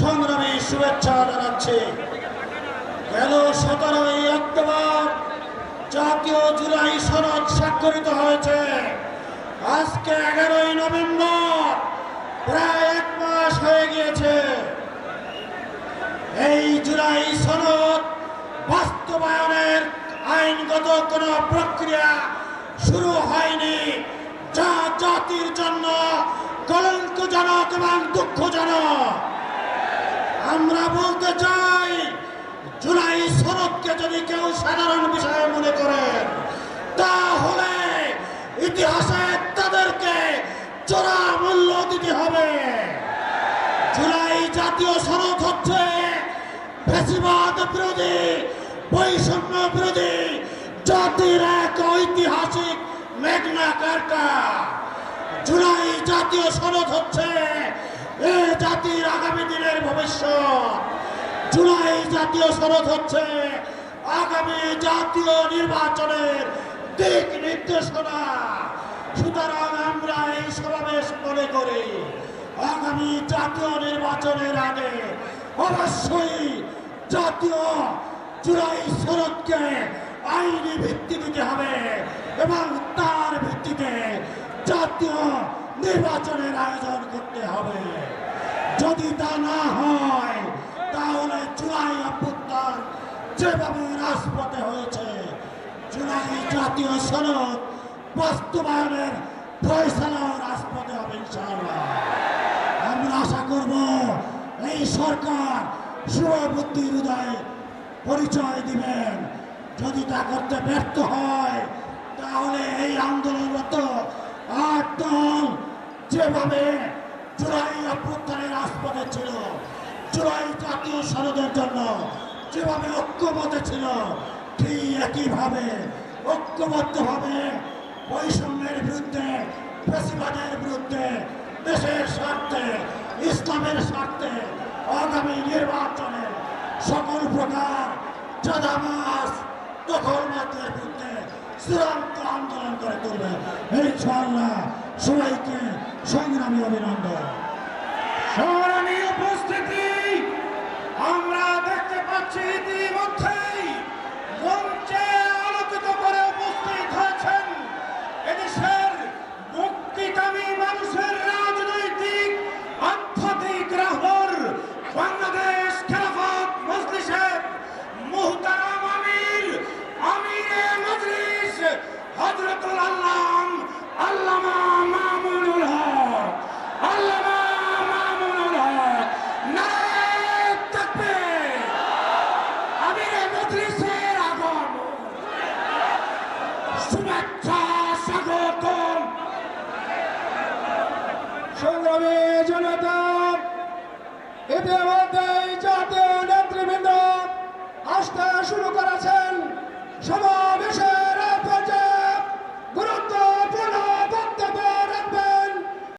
সংগ্রামী শুভেচ্ছা জানাচ্ছে। গেল সতেরোই অক্টোবর, জাতীয় জুলাই সনদ স্বাক্ষরিত হয়েছে। আজকে এগারোই নভেম্বর, প্রায় এক মাস হয়ে গিয়েছে। এই জুলাই সনদ বাস্তবায়নের আইনগত কোনো প্রক্রিয়া শুরু হয়নি। যা জাতির জন্য কলঙ্কজনক এবং দুঃখজনক। আমরা বলতে চাই, জুলাই সনদকে যদি কেউ সাধারণ বিষয় মনে করেন তাহলে ইতিহাসে তাদেরকে চোরা মূল্য দিতে হবে। জুলাই জাতীয় সনদ হচ্ছে ফ্যাসিবাদ বিরোধী, বৈষম্য বিরোধী, জাতির এক ঐতিহাসিক মেঘনা কার্টা জুলাই জাতীয় সনদ হচ্ছে এ জাতির আগামী দিনের ভবিষ্যৎ। জুলাই জাতীয় সনদ হচ্ছে আগামী জাতীয় নির্বাচনের দিক নির্দেশনা। সুতরাং আমরা এই সমাবেশ মনে করি, আগামী জাতীয় নির্বাচনের আগে অবশ্যই জাতীয় জুলাই সনদকে আইনি ভিত্তি দিতে হবে এবং তার ভিত্তিতে জাতীয় নির্বাচনের আয়োজন করতে হবে। যদি তা না হয়, তাহলে জুলাই অভ্যুত্থান যেভাবে রাজপথে হয়েছে, জুলাই জাতীয় সনদ বাস্তবায়নের ফয়সালা রাজপথে হবে ইনশাআল্লাহ। আমরা আশা করব এই সরকার শুভবুদ্ধি হৃদয় পরিচয় দিবেন। যদি তা করতে ব্যর্থ হয়, তাহলে এই আন্দোলনরত আট দল যেভাবে জুলাই অভ্যুত্থানের রাজপথে ছিল, জুলাই জাতীয় সনদের জন্য যেভাবে ঐক্যমতে ছিল, ঠিক একইভাবে ঐক্যবদ্ধভাবে বৈষম্যের বিরুদ্ধে ফেসিবাদের বিরুদ্ধে, দেশের স্বার্থে, ইসলামের স্বার্থে আগামী নির্বাচনে সকল প্রকার চাঁদাবাস দখলবাদের বিরুদ্ধে চূড়ান্ত আন্দোলন করে তুলবে। ছাড়া সবাইকে সংগ্রামী অভিনন্দন। শুভেচ্ছা স্বাগতম। সংগ্রামী জনতা ইতিমধ্যে জাতীয় নেতৃবৃন্দ আসতে শুরু করে